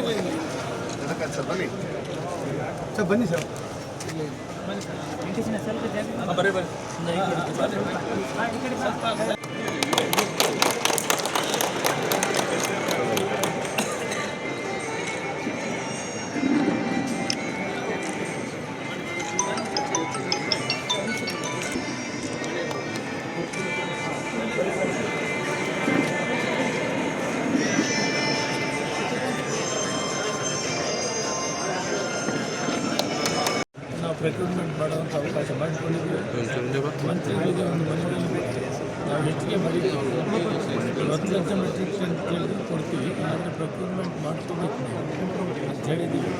Sir ಬನ್ನಿ sir ಬನ್ನಿ sir ಬರೀ ಬನ್ನಿ ನಾವು ಪ್ರಕ್ರೂಟ್ಮೆಂಟ್ ಮಾಡುವಂಥ ಅವಕಾಶ ಮಾಡಿಕೊಂಡಿದ್ದೀವಿ. ಮಂತ್ರಿಗಳಿಗೆ ಒಂದು ಕೊಟ್ಟು ನಾವು ಹೆಚ್ಚಿಗೆ ಮಾಡಿದ್ದೀವಿ ಹತ್ತು ಲಕ್ಷ ಮೆಟ್ರಿಕ್ ಟನ್ ಕೇಳಿದ್ರೆ ಕೊಡ್ತೀವಿ. ಆದರೆ ಪ್ರಕ್ರೂಟ್ಮೆಂಟ್ ಮಾಡ್ಕೋಬೇಕು ಅಂತ ಹೇಳಿದ್ದೀವಿ.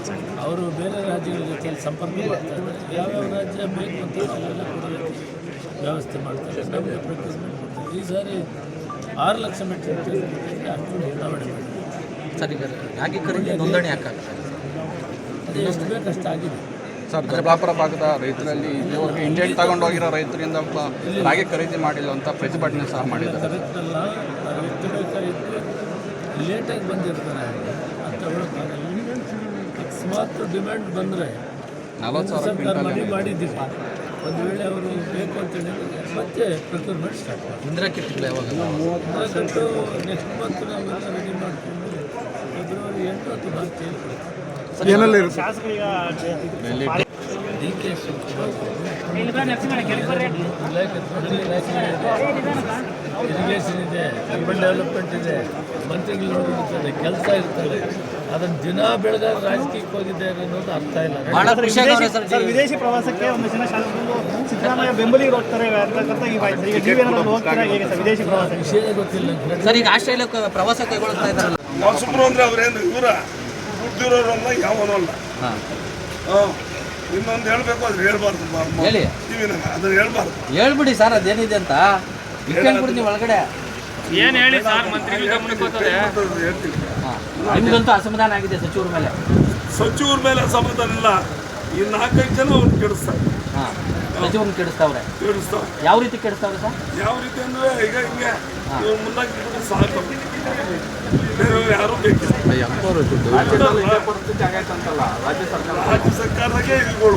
ಅವರು ಬೇರೆ ರಾಜ್ಯಗಳ ಜೊತೆ ಸಂಪರ್ಕ ಮಾಡ್ತಾರೆ. ಯಾವ್ಯಾವ ರಾಜ್ಯ ಬೇಕು ಅಂತ ಅಲ್ಲೆಲ್ಲ ಕೊಡೋದಕ್ಕೆ ವ್ಯವಸ್ಥೆ ಮಾಡ್ತಾರೆ. ನಮಗೆ ಪ್ರಕ್ರೂಟ್ಮೆಂಟ್ ಈ ಸಾರಿ ಆರು ಲಕ್ಷ ಮೆಟ್ರಿಕ್ ಟನ್ ಅಷ್ಟು ಬದಲಾವಣೆ ಮಾಡಿದ್ದೀವಿ. ಸರ್ ರಾಗಿ ಖರೀದಿ ನೋಂದಣಿ ಯಾಕಾಗ್ತದೆ? ಅದು ಎಷ್ಟು ಬೇಕು ಅಷ್ಟು ಆಗಿದೆ. ಸರ್ ದೊಡ್ಡಬಳ್ಳಾಪುರ ಭಾಗದ ರೈತರಲ್ಲಿ ಇಲ್ಲಿವರೆಗೆ ಇಂಡಿಯನ್ ತಗೊಂಡೋಗಿರೋ ರೈತರಿಂದ ರಾಗಿ ಖರೀದಿ ಮಾಡಿಲ್ಲ ಅಂತ ಪ್ರತಿಭಟನೆ ಸಹ ಮಾಡಿದ್ದಾರೆ. ಲೇಟಾಗಿ ಬಂದಿರ್ತಾರೆ ಅಕಸ್ಮಾತ್ ಡಿಮ್ಯಾಂಡ್ ಬಂದರೆ ನಲವತ್ತು ಸಾವಿರ ಕ್ವಿಂಟಲ್ ಮಾಡಿದ್ದೀವಿ. ಒಂದು ವೇಳೆ ಅವರು ಬೇಕು ಅಂತ ಹೇಳಿದ್ರೆ ಮತ್ತೆ ಪ್ರೊಕ್ಯೂರ್ಮೆಂಟ್ ಸ್ಟಾರ್ಟ್ ಮಾಡಿ ಇಂದಿರಾ ಕಿಟ್ಗಳು ಯಾವಾಗ? ಅದಕ್ಕಂತೂ ನೆಕ್ಸ್ಟ್ ಮಂತ್ ನಾವು ರೆಡಿ ಮಾಡಿಕೊಂಡು ಫೆಬ್ರವರಿ ಎಂಟು ಅಥವಾ ಮಾರ್ಚ್ ಏಳು ಏನೆಲ್ಲ ಡಿ ಕೆ ಇರಿಗೇಷನ್ ಇದೆ ಅರ್ಬನ್ ಡೆವಲಪ್ಮೆಂಟ್ ಇದೆ ಮಂತ್ರಿಗಳು ನೋಡಿರ್ತಾರೆ ಕೆಲಸ ಇರ್ತದೆ ಅದನ್ನು ದಿನ ಬೆಳಗಾದ ರಾಜಕೀಯಕ್ಕೆ ಹೋಗಿದ್ದೆ ಅನ್ನೋದು ಅರ್ಥ ಇಲ್ಲ ವಿದೇಶಿ ಪ್ರವಾಸಕ್ಕೆ ಒಂದು ಜನ ಶಾಸಕರು ಸಿದ್ದರಾಮಯ್ಯ ಬೆಂಬಲಿಗೆ ಹೋಗ್ತಾರೆ ವಿದೇಶಿ ಪ್ರವಾಸ ವಿಷಯ ಗೊತ್ತಿಲ್ಲ. ಸರ್ ಈಗ ಆಸ್ಟ್ರೇಲಿಯಾಕ್ಕೆ ಪ್ರವಾಸ ಕೈಗೊಳ್ತಾ ಇದ್ದಾರಲ್ಲ. ಸುಬ್ರು ಅಂದ್ರೆ ಅವ್ರೇನು ಇವರ ದುಡ್ಡಿರೋರಲ್ಲ ಯಾವನೂ ಅಲ್ಲ ಹಾಂ. ಇನ್ನೊಂದು ಹೇಳ್ಬೇಕು ಅದ್ರ ಹೇಳ್ಬಾರ್ದು ಹೇಳಿ. ಟಿವಿನಾಗ ಅದನ್ನ ಹೇಳ್ಬಾರ್ದು. ಹೇಳ್ಬಿಡಿ ಸರ್ ಅದೇನಿದೆ ಅಂತ. ಇಟ್ಕೊಂಡ್ಬಿಡಿ ನೀವು ಒಳಗಡೆ. ಅದು ಹೇಳ್ತೀನಿ. ಹಾಂ. ನಿಮ್ಗಂತೂ ಅಸಮಾಧಾನ ಆಗಿದೆ ಸಚಿವರ ಮೇಲೆ. ಸಚಿವರ ಮೇಲೆ ಅಸಮಾಧಾನ ಇಲ್ಲ. ಈ ನಾಲ್ಕೈದು ಜನ ಅವ್ರು ಕೆಡಿಸ್ತಾರೆ. ಹಾಂ ಸಚಿವರನ್ನ ಕೆಡಿಸ್ತಾವ್ರೆ? ಕೆಡಿಸ್ತಾವೆ ಯಾವ ರೀತಿ ಕೆಡಿಸ್ತಾವ್ರೆ ಸರ್? ಯಾವ ರೀತಿ ಅಂದ್ರೆ ಈಗ ಹಿಂಗೆ ನೀವು ಮುಂದಾಗಿ ಬಿಟ್ರೆ ಸಾಕು. ಬೇರೆಯವ್ರು ಯಾರೂ ಬೇಕಿಲ್ಲ ರಾಜ್ಯ ಸರ್ಕಾರದಾಗೆ ಇವುಗಳು